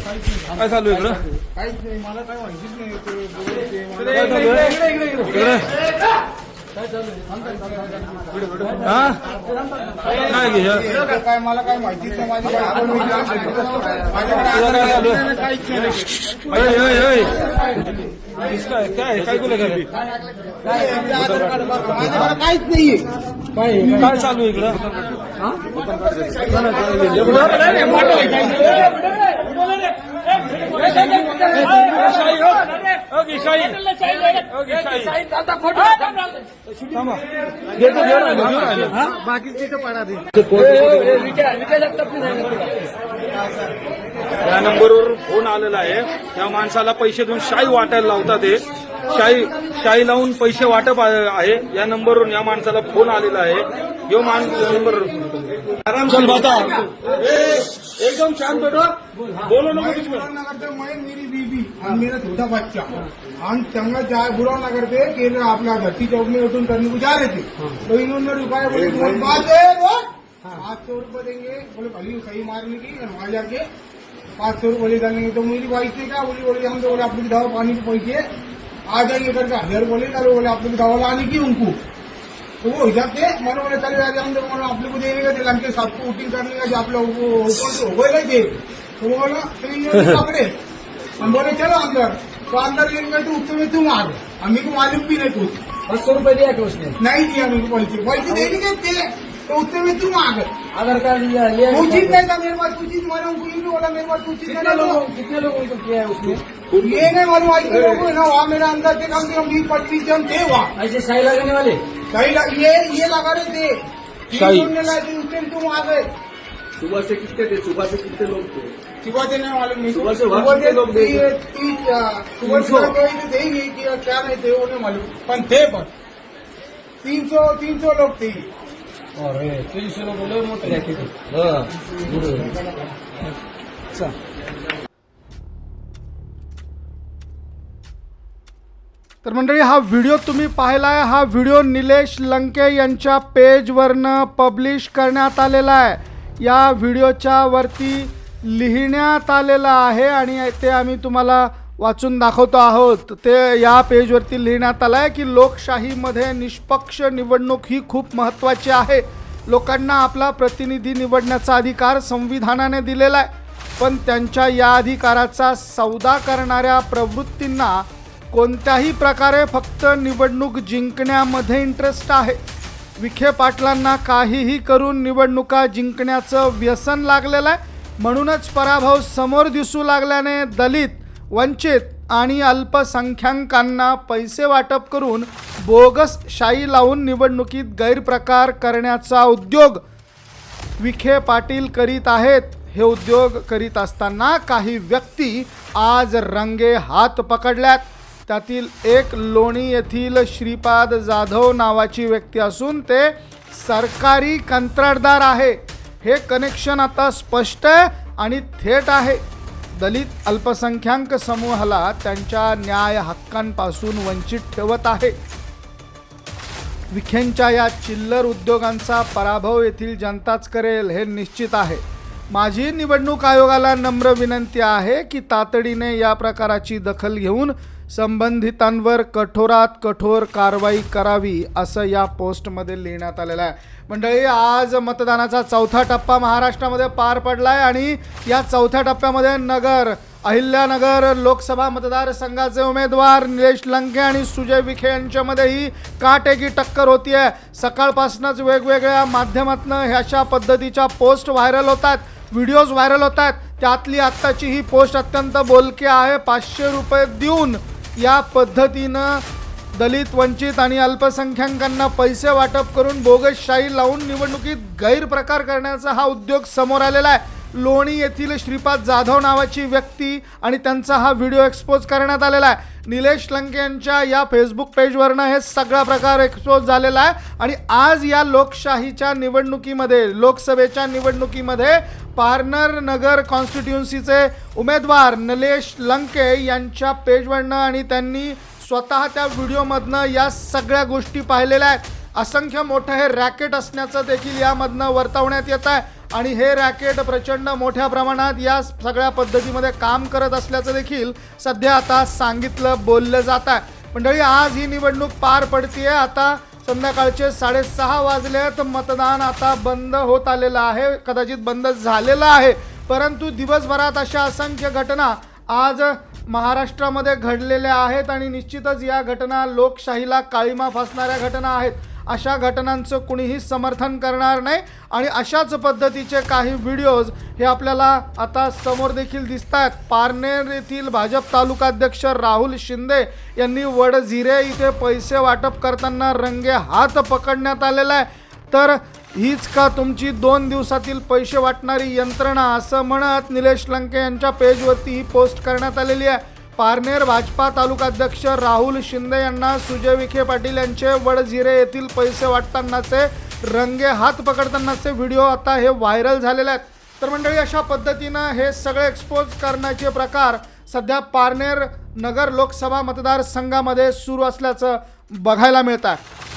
काय चालू आहे इकडं काहीच नाही मला काय माहितीच नाही काय हा काय काय मला काय माहितीच नाही माझ्याकडे काय? काहीच नाही. काय काय काय करते माझ्याकडे काहीच नाहीये काय चालू आहे इकडं ओके शाही ओके शाही थांबा घेतो घेऊन राहिलो घेऊन राहिलो तर पडा दे या नंबरवर फोन आलेला आहे. त्या माणसाला पैसे देऊन शाई वाटायला लावतात ते. शाई शाई लावून पैसे वाटप आहे या नंबरवरून या माणसाला फोन आलेला आहे. यो मान नंबर. एकदम शांत बेटो बोलो नको. नगर मैं मेरी बीबी और मेरा छोटा बच्चा हम चंगा जाए बुरा नगर से के अपना धरती चौक में उठून करने को जा रहे थे तो इन्होंने रुकाया बोले. "बहुत बात है. पाँच सौ रूपये देंगे. बोले भली सही मारने की और वहाँ जाके पाँच सौ रूपये डालेंगे तो मेरी वाइफ ने क्या बोली बोले हम तो बोले आप लोग दवा पानी के पैसे. आ जाएंगे करके हजार बोले बोले आप लोग दवा लाने की उनको वो हिसाब से मैंने बोले चले जाते हम तो लोग को देने का दिला के सबको वोटिंग करने का जो आप लोग वो ऊपर से हो गए थे तो वो बोला फिर इन्होंने पकड़े. हम बोले चलो अंदर तो अंदर लेने गए तो उससे में तुम आ गए हमें को मालूम भी नहीं कुछ पाँच सौ रुपए दिया कि उसने? नहीं दिया मेरे को पैसे. पैसे दे नहीं देते तो. उससे में तुम आ गए आधार कार्ड लिया कुछ ही नहीं था मेरे पास कुछ मैंने उनको ये भी बोला मेरे पास कुछ कितने नहीं लोगों था कितने लोगों को किया है उसने? ये नहीं मालूम आज के लोगों को ना वहाँ मेरे अंदर से कम से कम बीस पच्चीस जन थे वहाँ। ऐसे शाही लगाने वाले? सही लग- ये ये लगा रहे थे सही। तीन लाए थे उससे तुम आ गए सुबह से कितने थे सुबह से कितने लोग थे सुबह से नहीं मालूम नहीं सुबह से वहाँ सुबह कितने लोग ती- थे? ती- सुबह तीन सौ? से तो ही कि क्या नहीं थे वो नहीं मालूम. पर थे पर तीन सौ तीन सौ लोग थे अरे तीन सौ लोग लोग मोटे रहते थे तर मंडळी हा व्हिडिओ तुम्ही पाहिला आहे हा व्हिडिओ निलेश लंके यांच्या पेजवरनं पब्लिश करण्यात आलेला आहे. या व्हिडिओच्या वरती लिहिण्यात आलेलं आहे आणि ते आम्ही तुम्हाला वाचून दाखवतो आहोत. ते या पेजवरती लिहिण्यात आलं आहे की लोकशाहीमध्ये निष्पक्ष निवडणूक ही खूप महत्त्वाची आहे. लोकांना आपला प्रतिनिधी निवडण्याचा अधिकार संविधानाने दिलेला आहे. पण त्यांच्या या अधिकाराचा सौदा करणाऱ्या प्रवृत्तींना कोणत्याही प्रकारे फक्त निवडणूक जिंकण्यामध्ये इंटरेस्ट आहे. विखे पाटलांना काहीही करून निवडणुका जिंकण्याचं व्यसन लागलेलं आहे. म्हणूनच पराभव समोर दिसू लागल्याने दलित वंचित आणि अल्पसंख्याकांना पैसे वाटप करून बोगस शाई लावून निवडणुकीत गैरप्रकार करण्याचा उद्योग विखे पाटील करीत आहेत. हे उद्योग करीत असताना काही व्यक्ती आज रंगे हात पकडल्यात. त्यातील एक लोणी येथील श्रीपाद जाधव नावाची व्यक्ती असून ते सरकारी कंत्राटदार आहे. हे कनेक्शन आता स्पष्ट आहे आणि थेट आहे. दलित अल्पसंख्याक समूहाला त्यांच्या न्याय हक्कांपासून वंचित ठेवत आहे. विखेंच्या या चिल्लर उद्योगांचा पराभव येथील जनताच करेल हे निश्चित आहे. माझी निवडणूक आयोगाला नम्र विनंती आहे की तातडीने या प्रकाराची दखल घेऊन संबंधितांवर कठोरात कठोर कारवाई करावी असं या पोस्टमध्ये लिहिण्यात आलेलं आहे. मंडळी आज मतदानाचा चौथा टप्पा महाराष्ट्रामध्ये पार पडला आहे आणि या चौथ्या टप्प्यामध्ये नगर अहिल्यानगर लोकसभा मतदारसंघाचे उमेदवार निलेश लंके आणि सुजय विखे यांच्यामध्येही काटेकी टक्कर होती आहे सकाळपासूनच वेगवेगळ्या माध्यमातून ह्याशा पद्धतीच्या पोस्ट व्हायरल होतात व्हिडिओज व्हायरल होत आहेत त्यातली आत्ताची ही पोस्ट अत्यंत बोलकी आहे. पाचशे रुपये देऊन या पद्धतीनं दलित वंचित आणि अल्पसंख्याकांना पैसे वाटप करून बोगसशाही लावून निवडणुकीत गैरप्रकार करण्याचा हा उद्योग समोर आलेला आहे. लोणी येथील श्रीपाद जाधव नावाची व्यक्ती आणि त्यांचा हा व्हिडिओ एक्सपोज करण्यात आलेला आहे. निलेश लंके यांच्या या फेसबुक पेजवरनं हे सगळा प्रकार एक्सपोज झालेला आहे. आणि आज या लोकशाहीच्या निवडणुकीमध्ये लोकसभेच्या निवडणुकीमध्ये पारनर नगर कॉन्स्टिट्युन्सीचे उमेदवार नलेश लंके यांच्या पेजवरनं आणि त्यांनी स्वतः त्या व्हिडिओमधनं या सगळ्या गोष्टी पाहिलेल्या आहेत. असंख्य मोठं हे रॅकेट असण्याचं देखील यामधनं वर्तवण्यात येत आहे. आणि हे रॅकेट प्रचंड मोठ्या प्रमाणात या सगळ्या पद्धतीमध्ये काम करत असल्याचं देखील सध्या आता सांगितलं बोललं जात आहे. मंडळी आज ही निवडणूक पार पडतीये. आता संध्याकाळचे साडेसहा वाजलेत. मतदान आता बंद होत आलेलं आहे. कदाचित बंद झालेलं आहे. परंतु दिवसभरात अशा असंख्य घटना आज महाराष्ट्रामध्ये घडलेल्या आहेत आणि निश्चितच या घटना लोकशाहीला काळीमा फासणाऱ्या घटना आहेत. अशा घटनांचं कुणीही समर्थन करणार नाही आणि अशाच पद्धतीचे काही व्हिडिओज हे आपल्याला आता समोर देखील दिसत आहेत पारनेर येथील भाजप तालुकाध्यक्ष राहुल शिंदे यांनी वडझिरे इथे पैसे वाटप करताना रंगे हात पकडण्यात आलेला आहे. तर हीच का तुमची दोन दिवसातील पैसे वाटणारी यंत्रणा असं म्हणत निलेश लंके यांच्या पेजवरती ही पोस्ट करण्यात आलेली आहे. पारनेर भाजपा तालुकाध्यक्ष राहुल शिंदे यांना सुजय विखे पाटील यांचे वडझिरे येथील पैसे वाटतानाचे रंगे हात पकडतानाचे व्हिडिओ आता हे व्हायरल झालेले आहेत. तर मंडळी अशा पद्धतीनं हे सगळे एक्सपोज करण्याचे प्रकार सध्या पारनेर नगर लोकसभा मतदारसंघामध्ये सुरू असल्याचं बघायला मिळतं आहे.